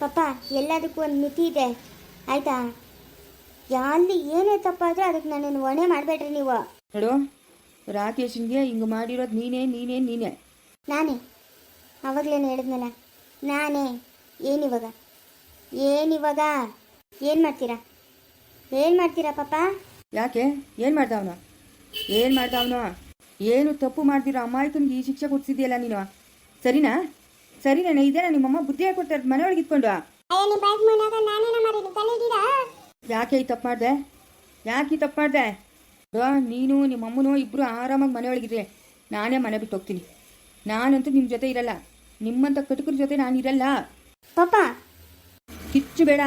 ಪಪ್ಪ ಎಲ್ಲದಕ್ಕೂ ಒಂದು ಮಿತಿ ಇದೆ. ಆಯ್ತಾ? ಅಲ್ಲಿ ಏನೇ ತಪ್ಪಾದರೂ ಅದಕ್ಕೆ ನನ್ನನ್ನು ಹೊಣೆ ಮಾಡಬೇಡ್ರಿ ನೀವು. ನೋಡು ರಾಕೇಶನ್ಗೆ ಹಿಂಗೆ ಮಾಡಿರೋದು ನೀನೇ ನೀನೇ ನೀನೇ. ನಾನೇ? ಅವಾಗಲೇನು ಹೇಳಿದ್ನಲ್ಲ? ನಾನೇ? ಏನಿವಾಗ ಏನಿವಾಗ ಏನು ಮಾಡ್ತೀರಾ? ಏನು ಮಾಡ್ತೀರಾ ಪಾಪ? ಯಾಕೆ? ಏನು ಮಾಡ್ದವನು? ಏನು ಮಾಡ್ದವನು? ಏನು ತಪ್ಪು ಮಾಡ್ದಿರೋ ಅಮಾಯಕನಿಗೆ ಈ ಶಿಕ್ಷೆ ಕೊಡ್ಸಿದ್ಯಲ್ಲ ನೀನು? ಸರಿನಾ? ಸರಿನಾ ಇದೇನ ನಿಮ್ಮಮ್ಮ? ಬುದ್ಧಿ ಹೇಳ್ಕೊಡ್ತಾರೆ ಮನೆಯೊಳಗೆ ಇಟ್ಕೊಂಡು ಯಾಕೆ ಈ ತಪ್ಪು ಮಾಡಿದೆ? ಯಾಕೆ ಈ ತಪ್ಪು ಮಾಡಿದೆ? ನೀನು ನಿಮ್ಮಮ್ಮನೂ ಇಬ್ಬರು ಆರಾಮಾಗಿ ಮನೆಯೊಳಗಿದ್ರೆ ನಾನೇ ಮನೆ ಬಿಟ್ಟು ಹೋಗ್ತೀನಿ. ನಾನಂತೂ ನಿಮ್ಮ ಜೊತೆ ಇರಲ್ಲ. ನಿಮ್ಮಂಥ ಕಟುಕರ ಜೊತೆ ನಾನು ಇರಲ್ಲ. ಪಾಪ. ಕಿಚ್ಚು ಬೇಡ.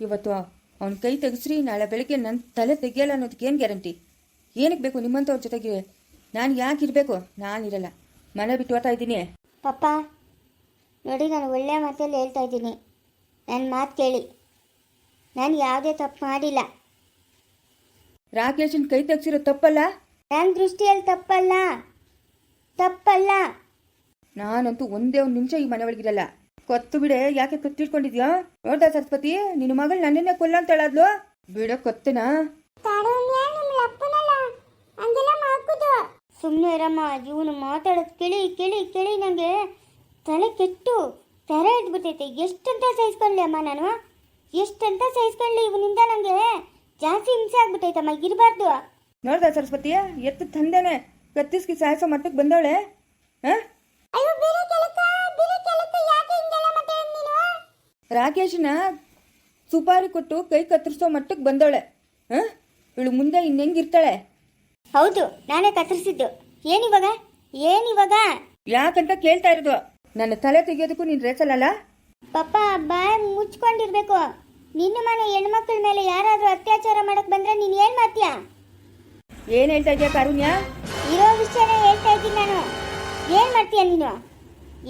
ಇವತ್ತು ಅವನ ಕೈ ತೆಗೆಸ್ರಿ ನಾಳೆ ಬೆಳಗ್ಗೆ ನನ್ನ ತಲೆ ತೆಗಿಯಲ್ಲ ಅನ್ನೋದಕ್ಕೆ ಏನು ಗ್ಯಾರಂಟಿ? ಏನಕ್ಕೆ ಬೇಕು ನಿಮ್ಮಂಥವ್ರ ಜೊತೆಗೆ? ನಾನು ಯಾಕೆ ಇರಬೇಕು? ನಾನು ಇರಲ್ಲ. ಮನೆ ಬಿಟ್ಟು ಹೋಗ್ತಾ ಇದ್ದೀನಿ. ಪಪ್ಪ ನೋಡಿ ನಾನು ಒಳ್ಳೆಯ ಮಾತಲ್ಲಿ ಹೇಳ್ತಾ ಇದ್ದೀನಿ. ನನ್ನ ಮಾತು ಕೇಳಿ. ನಾನು ಯಾವುದೇ ತಪ್ಪು ಮಾಡಿಲ್ಲ. ರಾಕೇಶನ್ ಕೈ ತೆಗ್ಸಿರೋ ತಪ್ಪಲ್ಲ? ನನ್ನ ದೃಷ್ಟಿಯಲ್ಲಿ ತಪ್ಪಲ್ಲ. ತಪ್ಪಲ್ಲ. ನಾನಂತೂ ಒಂದೇ ಒಂದು ನಿಮಿಷ ಈ ಮನೆ ಒಳಗಿರಲ್ಲ. ಕೊತ್ತು ಬಿಡೆ ಯಾಕೆ ಕತ್ತಿಟ್ಕೊಂಡಿದ್ಯಾ ನೋಡ್ದ ಸರಸ್ವತಿ ನಿನ್ನ ಮಗಳು ನನ್ನನ್ನೇ ಕೊಲ್ಲ ಅಂತ ಹೇಳಾದ್ಲು ಬಿಡ ಕೊತ್ತನಾ ಸುಮ್ಮನೆ ಇರಮ್ಮ ಇವನು ಮಾತಾಡೋದು ಕೇಳಿ ಕೇಳಿ ಕೇಳಿ ನನಗೆ ತಲೆ ಕೆಟ್ಟು ತೆರೆ ಇಟ್ಬಿಟ್ಟೈತೆ. ಎಷ್ಟಂತ ಸಹಿಸ್ಕೊಳ್ಳಿ ಅಮ್ಮ ನಾನು? ಎಷ್ಟಂತ ಸಹಿಸ್ಕೊಳ್ಳಿ ಇವನಿಂದ ನನಗೆ ಜಾಸ್ತಿ ಹಿಂಸೆ ಆಗ್ಬಿಟ್ಟೈತಮ್ಮ ಇರಬಾರ್ದು. ನೋಡ್ದ ಸರಸ್ವತಿಯ ಎತ್ತು ತಂದೇನೆ. ಕತ್ತಿಸ್ಕಿ ಸಾಯಿಸೋ ಮಟ್ಟಕ್ಕೆ ಬಂದವಳೆ. ಹಾಂ? ರಾಕೇಶನ ಸುಪಾರಿ ಕೊಟ್ಟು ಕೈ ಕತ್ತರಿಸೋ ಮಟ್ಟಕ್ಕೆ ಬಂದವಳೆ. ಹಾಂ? ಇಳು ಮುಂದೆ ಇನ್ನೆಂಗಿರ್ತಾಳೆ ಹೌದು ನಾನೇ ಕತ್ತರಿಸಿದ್ದು. ಏನಿವಾಗ? ಏನಿವಾಗ? ಯಾಕಂತ ಕೇಳ್ತಾ ಇರೋದು. ನನ್ನ ತಲೆ ತೆಗೆಯೋದಕ್ಕೂ ನೀನು ರೇಸಲ್ಲ ಪಪ್ಪ ಬಾಯ್ ಮುಚ್ಕೊಂಡಿರ್ಬೇಕು. ನಿನ್ನ ಮನೆ ಹೆಣ್ಮಕ್ಳ ಮೇಲೆ ಯಾರಾದರೂ ಅತ್ಯಾಚಾರ ಮಾಡಕ್ ಬಂದ್ರೆ ನೀನ್ ಏನ್ ಮಾಡ್ತೀಯ? ಏನು ಹೇಳ್ತಾ ಇದೆಯಾ ಕಾರುಣ್ಯ? ಇರೋ ವಿಷಯನೇ ಹೇಳ್ತಾ ಇದ್ದೀನಿ ನಾನು. ಏನ್ ಮಾಡ್ತೀಯ ನೀನು?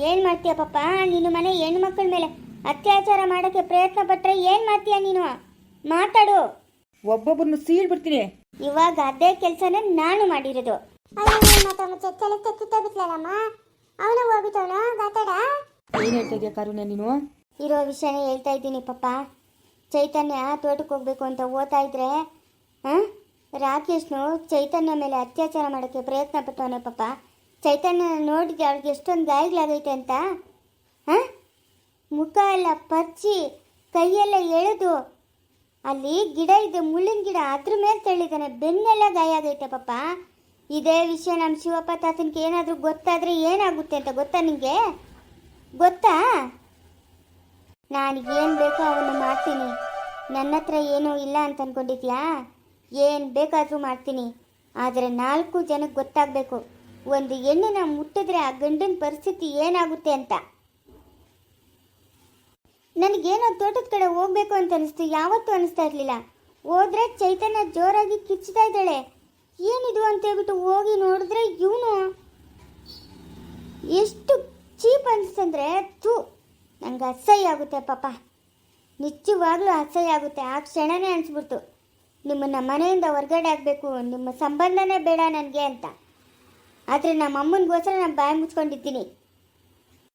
ಏನ್ ಮಾಡ್ತೀಯ ಪಪ್ಪ? ನಿನ್ನ ಮನೆ ಹೆಣ್ಮಕ್ಳ ಮೇಲೆ ಅತ್ಯಾಚಾರ ಮಾಡಕ್ಕೆ ಪ್ರಯತ್ನ ಪಟ್ರೆ ಏನ್ ಮಾಡ್ತೀಯ ನೀನು? ಮಾತಾಡು. ಒಬ್ಬೊಬ್ಬರನ್ನು ಸೀಳ್ ಬಿಡ್ತೀನಿ. ಇವಾಗ ಅದೇ ಕೆಲಸನ ನಾನು ಮಾಡಿರೋದು. ಅವನು ಹೋಗ್ಬಿಟ್ಟವನ? ಮಾತಾಡ ಏನು ಹೇಳ್ತಾ ಇದೆಯಾ ಕಾರುಣ್ಯ ನೀನು? ಇರೋ ವಿಷಯನೇ ಹೇಳ್ತಾ ಇದ್ದೀನಿ ಪಪ್ಪ. ಚೈತನ್ಯ ತೋಟಕ್ಕೆ ಹೋಗ್ಬೇಕು ಅಂತ ಓದ್ತಾ ಇದ್ರೆ ಹಾಂ? ರಾಕೇಶ್ನು ಚೈತನ್ಯ ಮೇಲೆ ಅತ್ಯಾಚಾರ ಮಾಡೋಕ್ಕೆ ಪ್ರಯತ್ನ ಪಟ್ಟವನೇ ಪಪ್ಪ. ಚೈತನ್ಯ ನೋಡಿದ್ರೆ ಅವ್ಳಿಗೆ ಎಷ್ಟೊಂದು ಗಾಯಗಳಾಗೈತೆ ಅಂತ ಹಾಂ? ಮುಖ ಎಲ್ಲ ಪರ್ಚಿ ಕೈಯೆಲ್ಲ ಎಳೆದು ಅಲ್ಲಿ ಗಿಡ ಇದೆ ಮುಳ್ಳಿನ ಗಿಡ ಅದ್ರ ಮೇಲೆ ತಳ್ಳಿದ್ದಾನೆ. ಬೆನ್ನೆಲ್ಲ ಗಾಯ ಆಗೈತೆ ಪಪ್ಪ. ಇದೇ ವಿಷಯ ನಮ್ಮ ಶಿವಪ್ಪ ತಾತನಿಗೆ ಏನಾದರೂ ಗೊತ್ತಾದರೆ ಏನಾಗುತ್ತೆ ಅಂತ ಗೊತ್ತಾ ನಿಮಗೆ ಗೊತ್ತಾ? ನಾನು ಏನು ಬೇಕೋ ಅವನು ಮಾಡ್ತೀನಿ. ನನ್ನ ಹತ್ರ ಏನೂ ಇಲ್ಲ ಅಂತ ಅಂದ್ಕೊಂಡಿದ್ಯಾ ಏನು ಬೇಕಾದರೂ ಮಾಡ್ತೀನಿ. ಆದರೆ ನಾಲ್ಕು ಜನಕ್ಕೆ ಗೊತ್ತಾಗಬೇಕು. ಒಂದು ಹೆಣ್ಣನ್ನ ಮುಟ್ಟಿದ್ರೆ ಆ ಗಂಡನ ಪರಿಸ್ಥಿತಿ ಏನಾಗುತ್ತೆ ಅಂತ. ನನಗೇನೋ ತೋಟದ ಕಡೆ ಹೋಗ್ಬೇಕು ಅಂತ ಅನಿಸ್ತು. ಯಾವತ್ತೂ ಅನಿಸ್ತಾ ಇರಲಿಲ್ಲ. ಹೋದ್ರೆ ಚೈತನ್ಯ ಜೋರಾಗಿ ಕಿಚ್ತಾ ಇದ್ದಾಳೆ. ಏನಿದು ಅಂತ ಹೇಳ್ಬಿಟ್ಟು ಹೋಗಿ ನೋಡಿದ್ರೆ ಇವನು ಎಷ್ಟು ಚೀಪ್ ಅನಿಸ್ತಂದ್ರೆ ಥೂ, ನಂಗೆ ಅಸಹ್ಯ ಆಗುತ್ತೆ ಪಾಪ. ನಿಜವಾಗ್ಲೂ ಅಸಹ್ಯ ಆಗುತ್ತೆ. ಆ ಕ್ಷಣನೇ ಅನಿಸ್ಬಿಡ್ತು. ನಿಮ್ಮನ್ನ ಮನೆಯಿಂದ ಹೊರಗಡೆ ಆಗಬೇಕು ನಿಮ್ಮ ಸಂಬಂಧನೇ ಬೇಡ ನನಗೆ ಅಂತ. ಆದರೆ ನಮ್ಮ ಅಮ್ಮನಿಗೋಸ್ಕರ ನಾನು ಬಾಯಿ ಮುಚ್ಕೊಂಡಿದ್ದೀನಿ.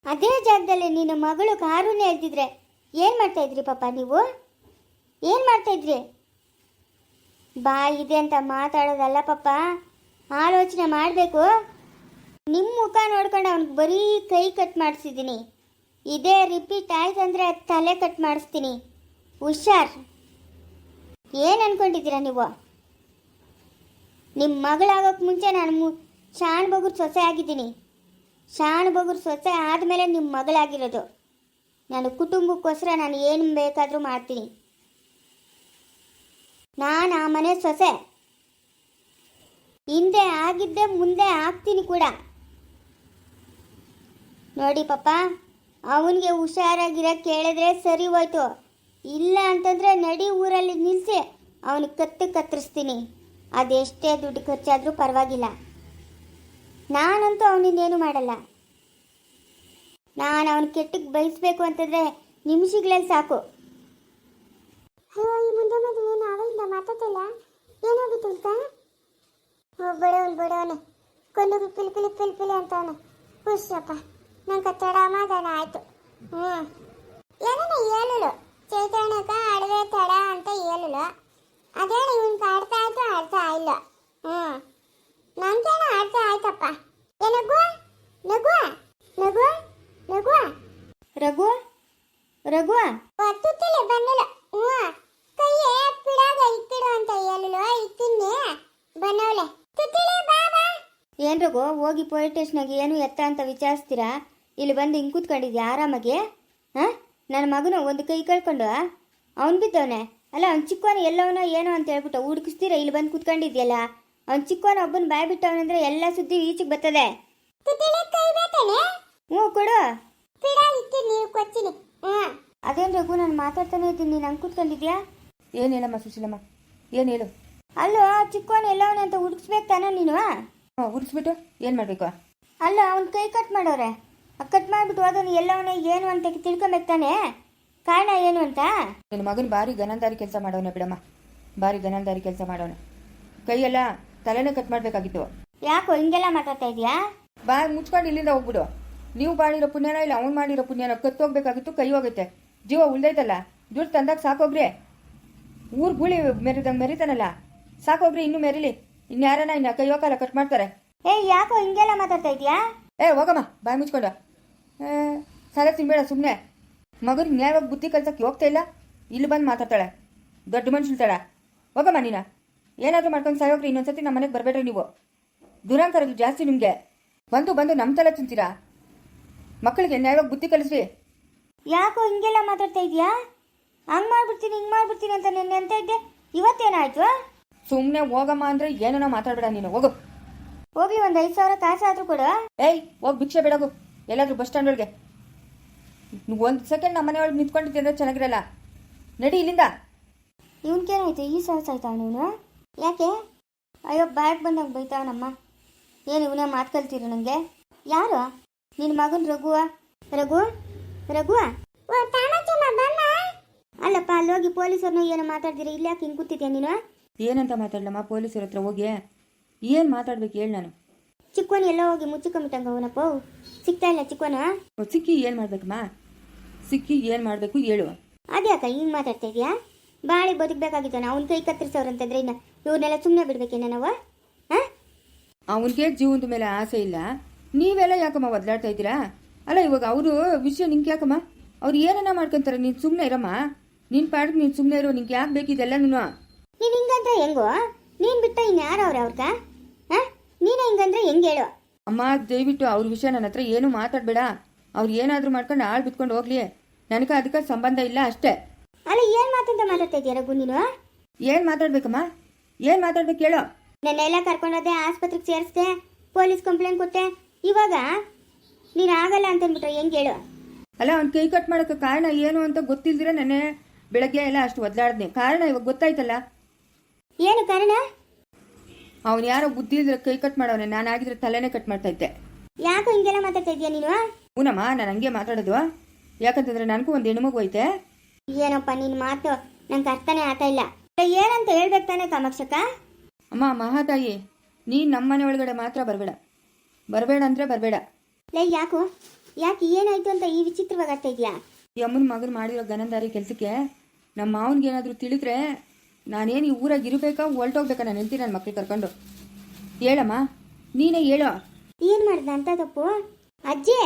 ಅದೇ ಜಾಗದಲ್ಲಿ ನಿನ್ನ ಮಗಳು ಕಾರುನೇ ಎದ್ದಿದ್ರೆ ಏನು ಮಾಡ್ತಾ ಇದ್ರಿ ಪಾಪ ನೀವು? ಏನು ಮಾಡ್ತಾ ಇದ್ರಿ? ಬಾ ಇದೆ ಅಂತ ಮಾತಾಡೋದಲ್ಲ ಪಾಪ. ಆಲೋಚನೆ ಮಾಡಬೇಕು. ನಿಮ್ಮ ಮುಖ ನೋಡ್ಕೊಂಡು ಅವ್ನಿಗೆ ಬರೀ ಕೈ ಕಟ್ ಮಾಡಿಸಿದ್ದೀನಿ. ಇದೇ ರಿಪೀಟ್ ಆಯ್ತಂದ್ರೆ ತಲೆ ಕಟ್ ಮಾಡಿಸ್ತೀನಿ. ಹುಷಾರ್. ಏನು ಅನ್ಕೊಂಡಿದ್ದೀರಾ ನೀವು? ನಿಮ್ಮ ಮಗಳಾಗೋಕ್ಕೆ ಮುಂಚೆ ನಾನು ಮು ಶಾಣ್ ಬಗುರು ಸೊಸೆ ಆಗಿದ್ದೀನಿ. ಶಾಣ ಬಗುರು ಸೊಸೆ ಆದಮೇಲೆ ನಿಮ್ಮ ಮಗಳಾಗಿರೋದು. ನಾನು ಕುಟುಂಬಕ್ಕೋಸ್ಕರ ನಾನು ಏನು ಬೇಕಾದರೂ ಮಾಡ್ತೀನಿ. ನಾನು ಆ ಮನೆ ಸೊಸೆ. ಹಿಂದೆ ಆಗಿದ್ದೆ ಮುಂದೆ ಆಗ್ತೀನಿ ಕೂಡ. ನೋಡಿ ಪಾಪ, ಅವನಿಗೆ ಹುಷಾರಾಗಿರೋ ಕೇಳಿದ್ರೆ ಸರಿ ಹೋಯ್ತು. ಇಲ್ಲ ಅಂತಂದ್ರೆ ನಡಿ ಊರಲ್ಲಿ ನಿಲ್ಲಿಸಿ ಅವನಿಗೆ ಕತ್ತು ಕತ್ತರಿಸ್ತೀನಿ. ಅದೆಷ್ಟೇ ದುಡ್ಡು ಖರ್ಚಾದರೂ ಪರವಾಗಿಲ್ಲ. ನಾನಂತೂ ಅವನಿಂದೇನು ಮಾಡಲ್ಲ. ನಾನು ಅವನ ಕೆಟ್ಟಕ್ಕೆ ಬಯಸ್ಬೇಕು ಅಂತಂದರೆ ನಿಮಿಷಗಳಲ್ಲಿ ಸಾಕು ಅಯ್ಯೋ ಈ ಮುಂದೆ ಮದುವೆ ಏನು ಆಗಿಲ್ಲ ಮಾತಾಡ್ತಿಲ್ಲ? ಏನಾಗಿತ್ತು ಅಂತ? ಬಡವನು ಬಡವನೆ. ಕೊಲ್ಲಿಗೆ ಪಿಲ್ ಪಿಲಿ ಪಿಲ್ ಪಿಲ್ ಅಂತಾನೆ ಖುಷಿಯಪ್ಪ ನಂಗೆ ಕಟ್ಟಡ ಸಮಾಧಾನ ಆಯ್ತು. ಹ್ಞೂ ಏನೋ ಚೈತನ್ಯಕ ಅಡವೆ ತಡ ಅಂತ ಹೇಳಲು ಅದೇನು ಇವನ್ ಆಡ್ತಾ ಆಯ್ತು ಅರ್ಥ ಆಯಿಲ್ಲ ಹ್ಞೂ ನಂತೇನ ಆಡ್ತಾ ಆಯ್ತಪ್ಪ? ಏನಗುವ ನಗುವ? ನಗುವ? ನಗುವ? ರಘುವ? ರಘು ರಘು ಬಂದಿಲ್ಲ ಹ್ಞೂ ಕೈಯೇ ಇಕ್ಕಿಡು ಅಂತ ಹೇಳಲು. ಇಕ್ಕಿನ್ನೆ ಬನ್ನವಳೆ. ತುತ್ತಿಲೆ ಬಾ ಬಾ. ಏನ್ ರಘು ಹೋಗಿ ಪೊಲೀಸ್ ಸ್ಟೇಷನ್ಗೆ ಏನು ಎತ್ತ ಅಂತ ವಿಚಾರಿಸ್ತೀರಾ? ಇಲ್ಲಿ ಬಂದು ಹಿಂಗೆ ಕೂತ್ಕೊಂಡಿದ್ಯಾ ಆರಾಮಾಗಿ? ಹಾಂ? ನನ್ನ ಮಗನ ಒಂದು ಕೈ ಕಳ್ಕೊಂಡು ಅವ್ನು ಬಿದ್ದವನೆ. ಅಲ್ಲ ಅವ್ನು ಚಿಕ್ಕವನ ಎಲ್ಲವನೋ ಏನೋ ಅಂತ ಹೇಳ್ಬಿಟ್ಟು ಹುಡುಕಿಸ್ತೀರಾ? ಇಲ್ಲಿ ಬಂದು ಕೂತ್ಕೊಂಡಿದ್ಯಲ್ಲ. ಅವ್ನು ಚಿಕ್ಕವನ ಒಬ್ಬನ ಬಾಯ್ ಬಿಟ್ಟವನಂದ್ರೆ ಎಲ್ಲ ಸುದ್ದಿ ಈಚೆಗೆ ಬರ್ತದೆ. ಹ್ಞೂ ಕೊಡು. ಅದೇನು ರಘು ನಾನು ಮಾತಾಡ್ತಾನೆ ಇದ್ದೀನಿ. ನೀನು ಹಂಗೆ ಕೂತ್ಕೊಂಡಿದ್ಯಾ? ಏನು ಹೇಳಮ್ಮ ಸುಶೀಲಮ್ಮ? ಏನು ಹೇಳು? ಅಲ್ಲೋ ಚಿಕ್ಕವನು ಎಲ್ಲವನ್ನ ಅಂತ ಹುಡುಕ್ಸ್ಬೇಕು ತಾನೇ ನೀನು? ಹಾಂ ಹುಡುಕ್ಸ್ಬಿಟ್ಟು ಏನು ಮಾಡಬೇಕು? ಅಲ್ಲ ಅವ್ನ ಕೈ ಕಟ್ ಮಾಡೋರೆ. ಕಟ್ ಮಾಡಿಬಿಟ್ಟು ಅದನ್ನು ಎಲ್ಲವನ್ನ ಏನು ಅಂತ ತಿಳ್ಕೊಬೇಕು ತಾನೆ? ಕಾರಣ ಏನು ಅಂತ? ನಿನ್ನ ಮಗನ ಭಾರಿ ಗನಂದಾರಿ ಕೆಲಸ ಮಾಡೋಣ ಬಿಡಮ್ಮ. ಭಾರಿ ಗನಂದಾರಿ ಕೆಲಸ ಮಾಡೋನೆ ಕೈಯೆಲ್ಲ ತಲೆನೇ ಕಟ್ ಮಾಡಬೇಕಾಗಿತ್ತು. ಯಾಕೋ ಹಿಂಗೆಲ್ಲ ಮಾತಾಡ್ತಾ ಇದೀಯಾ ಬಾ ಮುಚ್ಕೊಂಡು ಇಲ್ಲಿಂದ ಹೋಗ್ಬಿಡು. ನೀವು ಮಾಡಿರೋ ಪುಣ್ಯನ ಇಲ್ಲ ಅವ್ನು ಮಾಡಿರೋ ಪುಣ್ಯನ ಕತ್ತೋಗ್ಬೇಕಾಗಿತ್ತು ಕೈ ಹೋಗುತ್ತೆ. ಜೀವ ಉಳ್ದೈತಲ್ಲ. ದುಡ್ಡು ತಂದಾಗ ಸಾಕೋಗ್ರಿ. ಊರ್ ಗೂಳಿ ಮೆರಿದಂಗೆ ಮೆರಿತಾನಲ್ಲ. ಸಾಕೋಗ್ರಿ ಇನ್ನೂ ಮೆರಿಲಿ. ಇನ್ಯಾರನ ಇನ್ನ ಕೈಯೋಕಾಲ ಕಟ್ ಮಾಡ್ತಾರೆ. ಏ ಯಾಕೋ ಹಿಂಗೆಲ್ಲ ಮಾತಾಡ್ತಾ ಇದ್ಯಾ? ಏ ಹೋಗಮ್ಮ ಬಾಯಿ ಮುಚ್ಕೊಂಡು. ಸಾಲ ಸಲ ತಿನ್ಬೇಡ ಸುಮ್ಮನೆ ಮಗನ ನ್ಯಾಯವಾಗಿ ಬುದ್ಧಿ ಕಲ್ಸಕ್ಕೆ ಹೋಗ್ತಾ ಇಲ್ಲ. ಇಲ್ಲಿ ಬಂದು ಮಾತಾಡ್ತಾಳೆ. ದೊಡ್ಡ ಮನುಷ್ಯಳ್ತಾಳ ಹೋಗಮ್ಮ ನೀನ. ಏನಾದರೂ ಮಾಡ್ಕೊಂಡು ಸಾಯೋಗ್ರಿ ಇನ್ನೊಂದ್ಸತಿ ನಮ್ಮ ಮನೆಗೆ ಬರಬೇಡ್ರಿ ನೀವು. ದುರಾಂಕರಗಳು ಜಾಸ್ತಿ ನಿಮಗೆ. ಬಂದು ಬಂದು ನಮ್ಮ ತಲೆ ತಿಂತೀರಾ? ಮಕ್ಕಳಿಗೆ ನ್ಯಾಯವಾಗಿ ಬುದ್ಧಿ ಕಲಿಸ್ರಿ. ಯಾಕೋ ಹಿಂಗೆಲ್ಲ ಮಾತಾಡ್ತಾ ಇದೀಯಾ? ಹಂಗ್ ಮಾಡ್ಬಿಡ್ತೀನಿ ಹಿಂಗೆ ಮಾಡ್ಬಿಡ್ತೀನಿ ಅಂತ ನಿನ್ನೆ ಅಂತ ಇದ್ದೆ. ಇವತ್ತೇನಾಯ್ತು ಸುಮ್ಮನೆ ಹೋಗಮ್ಮ ಅಂದ್ರೆ ಏನೋ ಮಾತಾಡಬೇಡ ನೀನು ಹೋಗು. ಹೋಗಿ ಒಂದು ಐದು ಸಾವಿರ ಕಾಸು ಆದ್ರೂ ಕೊಡು ಏಯ್ ಹೋಗಿ ಭಿಕ್ಷೆ ಬೇಡಗು ಎಲ್ಲಾದರೂ ಬಸ್ ಸ್ಟ್ಯಾಂಡ್ ಒಳಗೆ. ಒಂದು ಸೆಕೆಂಡ್ ನಮ್ಮ ಮನೆಯೊಳಗೆ ನಿಂತ್ಕೊಂಡಿದ್ದೆ ಅಂದ್ರೆ ಚೆನ್ನಾಗಿರಲ್ಲ. ನಡಿ ಇಲ್ಲಿಂದ. ಇವನ್ಕೇನಾಯ್ತು ಈ ಸಾಹಸ ಆಯ್ತಾ ನೀನು ಯಾಕೆ? ಅಯ್ಯೋ ಬ್ಯಾಗ್ ಬಂದಾಗ ಬೈತಾವನಮ್ಮ ಏನು ಇವನೇ ಮಾತು ಕಲ್ತೀರಿ ನನಗೆ ಯಾರು? ನಿನ್ನ ಮಗನ ರಘುವ? ರಘು? ರಘುವ? ಅಲ್ಲಪ್ಪ ಅಲ್ಲೋಗಿ ಪೊಲೀಸರನ್ನ ಏನೋ ಮಾತಾಡ್ತೀರಿ ಇಲ್ಲಿ ಯಾಕೆ ಹಿಂಗೆ ಕೂತಿದ್ಯಾ ನೀನು? ಏನಂತ ಮಾತಾಡ್ಲಮ್ಮ? ಪೊಲೀಸರ ಹತ್ರ ಹೋಗಿ. ಏನು ಮಾತಾಡ್ಬೇಕು ಹೇಳಿ ನಾನು. ಚಿಕ್ಕವನು ಎಲ್ಲ ಹೋಗಿ ಮುಚ್ಚಿಕೊಂಬಿಟ್ಟಂಗ ಅವನಪ್ಪ. ಸಿಗ್ತಾ ಇಲ್ಲ ಚಿಕ್ಕವನ ಸಿಕ್ಕಿ ಏನು ಮಾಡ್ಬೇಕಮ್ಮ? ಸಿಕ್ಕಿ ಏನು ಮಾಡಬೇಕು ಹೇಳು. ಅದ್ಯಾಕ ಹಿಂಗೆ ಮಾತಾಡ್ತಾ ಇದೆಯಾ? ಬಾಳಿ ಬದುಕಬೇಕಾಗಿತ್ತು ಅವ್ನ ಕೈ ಕತ್ತರಿಸೋರಂತಂದ್ರೆ ಇನ್ನು ಇವ್ರನ್ನೆಲ್ಲ ಸುಮ್ಮನೆ ಬಿಡ್ಬೇಕೇನ ನಾವು? ಹಾಂ? ಅವನಿಗೆ ಜೀವನದ ಮೇಲೆ ಆಸೆ ಇಲ್ಲ. ನೀವೆಲ್ಲ ಯಾಕಮ್ಮ ಒದ್ಲಾಡ್ತಾ ಇದ್ದೀರಾ? ಅಲ್ಲ ಇವಾಗ ಅವರು ವಿಷಯ ನಿಂಗೆ ಯಾಕಮ್ಮ? ಅವ್ರು ಏನನ್ನ ಮಾಡ್ಕೊಂತಾರೆ? ನೀನು ಸುಮ್ಮನೆ ಇರಮ್ಮ. ನಿನ್ನ ಪಾಡಿಗೆ ನೀನ್ ಸುಮ್ಮನೆ ಇರೋ ನಿಂಗೆ ಯಾಕೆ ಬೇಕಿದೆಲ್ಲ ನೀನು? ನೀನು ಹಿಂಗಂದ್ರೆ ಹೆಂಗೋ? ನೀನು ಬಿಟ್ಟ ಇನ್ಯಾರು ಅವ್ರ ಅವ್ರಕ? ಹಾಂ? ನೀನು ಹಿಂಗಂದ್ರೆ ಹೆಂಗೆ ಹೇಳು? ಅಮ್ಮ ದಯವಿಟ್ಟು ಅವ್ರ ವಿಷಯ ನನ್ನ ಹತ್ರ ಏನು ಮಾತಾಡಬೇಡ. ಅವ್ರು ಏನಾದರೂ ಮಾಡ್ಕೊಂಡು ಆಳ್ ಬಿತ್ಕೊಂಡು ಹೋಗ್ಲಿ. ನನಗೆ ಅದಕ್ಕೆ ಸಂಬಂಧ ಇಲ್ಲ ಅಷ್ಟೇ. ಅಲ್ಲ ಏನು ಮಾತಂತ ಮಾತಾಡ್ತಾ ಇದೀಯ ರಘು ನೀನು? ಏನು ಮಾತಾಡ್ಬೇಕಮ್ಮ? ಏನು ಮಾತಾಡ್ಬೇಕು ಹೇಳು ನನ್ನೆಲ್ಲ ಕರ್ಕೊಂಡೋದೆ ಆಸ್ಪತ್ರೆಗೆ ಸೇರಿಸ್ದೆ ಪೊಲೀಸ್ ಕಂಪ್ಲೇಂಟ್ ಕೊಟ್ಟೆ. ಇವಾಗ ನೀನು ಆಗಲ್ಲ ಅಂತ ಅಂದ್ಬಿಟ್ರೆ ಹೆಂಗೆ ಹೇಳು? ಅಲ್ಲ ಅವ್ನು ಕೈ ಕಟ್ ಮಾಡೋಕ್ಕೆ ಕಾರಣ ಏನು ಅಂತ ಗೊತ್ತಿಲ್ದಿರ ನೆನ್ನೆ ಬೆಳಗ್ಗೆ ಎಲ್ಲ ಅಷ್ಟು ಒದ್ದಾಡ್ದೆ ಕಾರಣ ಇವಾಗ ಗೊತ್ತಾಯ್ತಲ್ಲ? ಏನು ಕಾರಣ? ಅವ್ನು ಯಾರೋ ಬುದ್ಧಿ ಇದ್ರೆ ಕೈ ಕಟ್ ಮಾಡವನೆ ನಾನು ಆಗಿದ್ರೆ ತಲೆನೇ ಕಟ್ ಮಾಡ್ತಾ ಇದ್ದೆ. ಯಾಕೋ ಹಿಂಗೆಲ್ಲ ಮಾತಾಡ್ತಾ ಇದೀಯ ನೀನು? ಹೂನಮ್ಮ ನಾನು ಹಂಗೆ ಮಾತಾಡೋದು. ಯಾಕಂತಂದ್ರೆ ನನಗೂ ಒಂದು ಹೆಣ್ಮಗು ಐತೆ. ಏನಪ್ಪ ನಿನ್ನ ಮಾತು ನಂಗೆ ಅರ್ಥನೇ ಆಗ್ತಾ ಇಲ್ಲ. ಏನಂತ ಹೇಳ್ಬೇಕು ತಾನೆ ಕಾಮಕ್ಷಕ ಅಮ್ಮ ಮಹಾತಾಯಿ ನೀನು ನಮ್ಮ ಮನೆ ಒಳಗಡೆ ಮಾತ್ರ ಬರಬೇಡ. ಬರಬೇಡ ಅಂದ್ರೆ ಬರಬೇಡ. ಲೈ ಯಾಕೋ? ಯಾಕೆ ಏನಾಯ್ತು ಅಂತ ಈ ವಿಚಿತ್ರವಾಗಿ ಆಗ್ತಾ ಇದೆಯಾ? ಈ ಅಮ್ಮನ ಮಗನ ಮಾಡಿರೋ ಗನಂದಾರಿ ಕೆಲಸಕ್ಕೆ ನಮ್ಮ ಮಾವನಿಗೆ ಏನಾದರೂ ತಿಳಿದ್ರೆ ನಾನೇನು ಈ ಊರಾಗ ಇರಬೇಕಾ ಹೊಲ್ಟೋಗ್ಬೇಕಾ ನಾನು ಹೇಳ್ತೀನಿ ನನ್ನ ಮಕ್ಳಿಗೆ ಕರ್ಕೊಂಡು? ಹೇಳಮ್ಮ ನೀನೇ ಹೇಳು. ಏನು ಮಾಡ್ದೆ ಅಂತ ತಪ್ಪು? ಅಜ್ಜಿ?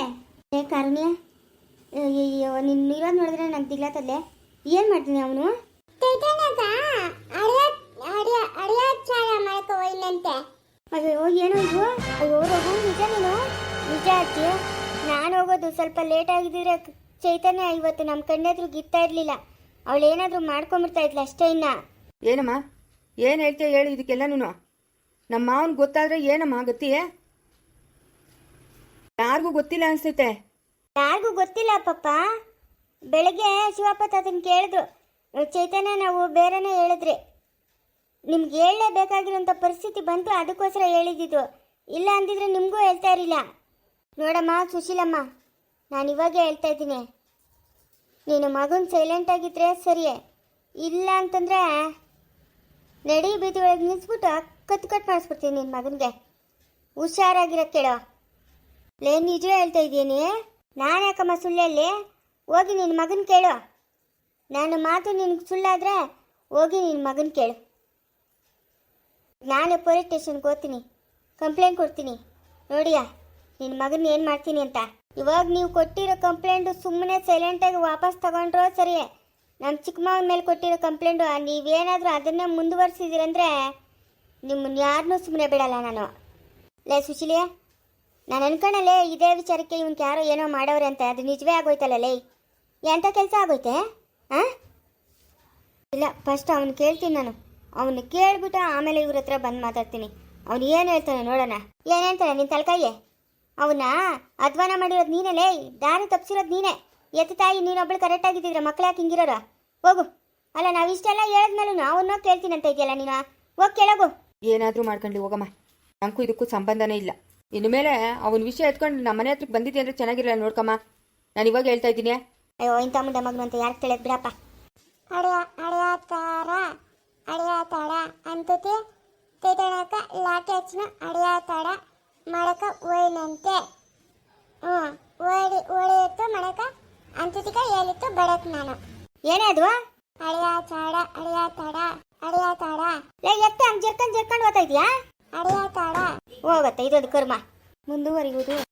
ಏ ಕಾರುಣ್ಯ. ಅಯ್ಯೋ ನಿನ್ನ ಇರೋದು ನೋಡಿದ್ರೆ ನಂಗೆ ದಿಗ್ಲಾತಲ್ಲೇ ಏನು ಮಾಡ್ತೀನಿ ಅವನು? ಅಯ್ಯೋ ಏನೋ ಇದು? ಅಯ್ಯೋ ರಘು ನಿಜ ನೀನು? ನಿಜ ಅಜ್ಜಿ. ನಾನು ಹೋಗೋದು ಸ್ವಲ್ಪ ಲೇಟ್ ಆಗಿದ್ರೆ ಚೈತನ್ಯ ಇವತ್ತು ನಮ್ಮ ಕಣ್ಣೆದ್ರು ಗಿತ್ತಾ ಇರಲಿಲ್ಲ. ಅವಳು ಏನಾದರೂ ಮಾಡ್ಕೊಂಬಿಡ್ತಾ ಇದ್ಲ ಅಷ್ಟೇ ಇನ್ನ. ಏನಮ್ಮ? ಏನು ಹೇಳ್ತೀಯ ಹೇಳಿ ಇದಕ್ಕೆಲ್ಲನೂ ನಮ್ಮ ಮಾವನ್ ಗೊತ್ತಾದ್ರೆ ಏನಮ್ಮ ಗತಿಯೇ ಯಾರಿಗೂ ಗೊತ್ತಿಲ್ಲ ಅನ್ಸುತ್ತೆ. ಯಾರಿಗೂ ಗೊತ್ತಿಲ್ಲ ಪಪ್ಪ. ಬೆಳಗ್ಗೆ ಶಿವಪ್ಪ ತಾತನ ಕೇಳಿದ್ರು ಚೈತನ್ಯ ನಾವು ಬೇರೆನೇ ಹೇಳಿದ್ರಿ. ನಿಮ್ಗೆ ಹೇಳಲೇಬೇಕಾಗಿರೋಂಥ ಪರಿಸ್ಥಿತಿ ಬಂತು ಅದಕ್ಕೋಸ್ಕರ ಹೇಳಿದ್ದು ಇಲ್ಲ ಅಂದಿದ್ರೆ ನಿಮಗೂ ಹೇಳ್ತಾ ಇರಲಿಲ್ಲ. ನೋಡಮ್ಮ ಸುಶೀಲಮ್ಮ ನಾನು ಇವಾಗೇ ಹೇಳ್ತಾ ಇದ್ದೀನಿ. ನೀನು ಮಗನ ಸೈಲೆಂಟ್ ಆಗಿದ್ರೆ ಸರಿ ಇಲ್ಲ ಅಂತಂದ್ರೆ ನಡಿ ಬೀದಿ ಒಳಗೆ ನಿಲ್ಸ್ಬಿಟ್ಟು ಕತ್ ಕಟ್ ಮಾಡಿಸ್ಬಿಡ್ತೀನಿ ನಿನ್ನ ಮಗನಿಗೆ. ಹುಷಾರಾಗಿರೋ ಕೇಳೋ. ಲೇ ನಿಜ ಹೇಳ್ತಾ ಇದ್ದೀನಿ. ನಾನು ಯಾಕಮ್ಮ ಸುಳ್ಳಲ್ಲಿ ಹೋಗಿ ನಿನ್ನ ಮಗನ ಕೇಳು. ನಾನು ಮಾತು ನಿನಗೆ ಸುಳ್ಳಾದ್ರೆ ಹೋಗಿ ನಿನ್ನ ಮಗನ ಕೇಳು. ನಾನು ಪೊಲೀಸ್ ಸ್ಟೇಷನ್ಗೆ ಹೋಗ್ತೀನಿ. ಕಂಪ್ಲೇಂಟ್ ಕೊಡ್ತೀನಿ. ನೋಡಿಯಾ ನಿನ್ನ ಮಗನ ಏನು ಮಾಡ್ತೀನಿ ಅಂತ. ಇವಾಗ ನೀವು ಕೊಟ್ಟಿರೋ ಕಂಪ್ಲೇಂಟು ಸುಮ್ಮನೆ ಸೈಲೆಂಟಾಗಿ ವಾಪಸ್ ತಗೊಂಡ್ರೋ ಸರಿ. ನಮ್ಮ ಚಿಕ್ಕ ಮಾವನ ಮೇಲೆ ಕೊಟ್ಟಿರೋ ಕಂಪ್ಲೇಂಟು ನೀವೇನಾದರೂ ಅದನ್ನೇ ಮುಂದುವರಿಸಿದಿರಂದ್ರೆ ನಿಮ್ಮನ್ನ ಯಾರನ್ನೂ ಸುಮ್ಮನೆ ಬಿಡಲ್ಲ ನಾನು. ಲೇ ಸುಶೀಲಿಯ ನಾನು ಅನ್ಕೊಂಡಲ್ಲೇ ಇದೇ ವಿಚಾರಕ್ಕೆ ಇವನ್ಗೆ ಯಾರೋ ಏನೋ ಮಾಡೋರೆ ಅಂತ, ಅದು ನಿಜವೇ ಆಗೋಯ್ತಲ್ಲ ಲೇ. ಎಂಥ ಕೆಲಸ ಆಗೋಯ್ತೆ ಹಾಂ ಇಲ್ಲ ಫಸ್ಟ್ ಅವನು ಕೇಳ್ತೀನಿ ನಾನು. ಅವನು ಕೇಳ್ಬಿಟ್ಟು ಆಮೇಲೆ ಇವ್ರ ಹತ್ರ ಬಂದು ಮಾತಾಡ್ತೀನಿ. ಅವನು ಏನು ಹೇಳ್ತಾನೆ ನೋಡೋಣ. ಏನು ಹೇಳ್ತಾನೆ ನಿನ್ನ ತಲೆಕಾಯಿ ಅವನ್ನ ಅಧ್ವಾನ ಮಾಡಿರೋದು ನೀನೇ ಲೇ ದಾರಿ ತಪ್ಸಿರೋದು ನೀನೇ. ಎತ್ತ ತಾಯಿ ನೀನೊಬ್ಬಳು ಕರೆಕ್ಟ್ ಆಗಿದ್ದಿದ್ರೆ ಮಕ್ಳು ಯಾಕೆ ಹಿಂಗಿರೋರ? ಹೋಗು. ಅಲ್ಲ ನಾವು ಇಷ್ಟೆಲ್ಲ ಹೇಳಿದ್ಮೇಲೂ ಅವನ್ನೋ ಕೇಳ್ತೀನಿ ಅಂತ ಇದೆಯಲ್ಲ ನೀನು? ಹೋಗಿ ಕೇಳೋಗು. ಏನಾದರೂ ಮಾಡ್ಕೊಂಡು ಹೋಗಮ್ಮ. ನಂಗೂ ಇದಕ್ಕೂ ಸಂಬಂಧನೇ ಇಲ್ಲ. ಇನ್ನು ಮೇಲೆ ಅವನ ವಿಷಯ ಎತ್ಕೊಂಡು ನಮ್ಮ ಮನೆ ಹತ್ರಕ್ಕೆ ಬಂದಿದ್ದೆ ಅಂದರೆ ಚೆನ್ನಾಗಿರಲ್ಲ ನೋಡ್ಕಮ್ಮ. ನಾನು ಇವಾಗ ಹೇಳ್ತಾ ಇದ್ದೀನಿ. ಅಯ್ಯೋ ಇಂಥ ಮುಂದೆ ಮಗನು ಅಂತ ಯಾರು ಕೇಳೋದು ಬಿಡಪ್ಪ. ಅಡಿಯ ಅಡಿಯ ತಾರ ಅಡಿಯ ತಾಡ ಅಂತತಿ ತೇತಣಕ ಲಾಟೆಚ್ನ ಅಡಿಯ ತಾಡ ಮಡಕ ಓಯ್ನಂತೆ ಹ್ಞೂ ಓಡಿ ಓಡಿಯಿತ್ತು ಮಡಕ ಅಂತಿಕ ಏಲಿತ್ತು ಬಡಕ್ ನಾನು. ಏನೇ ಅದು ತಾಡ ಚಾಡ ಅಡಿಯ ತಾಡ ಅಳಿಯ ತಾಡ. ಲೇ ಎತ್ತ ಹಂಗೆ ಜರ್ಕೊಂಡು ಜರ್ಕೊಂಡು ಓದ್ತಾ ಇದೆಯಾ? ಅಳಿಯ ತಾಡ. ಹೋಗತ್ತೆ ಇದೊಂದು ಕರ್ಮ. ಮುಂದುವರಿಯುವುದು.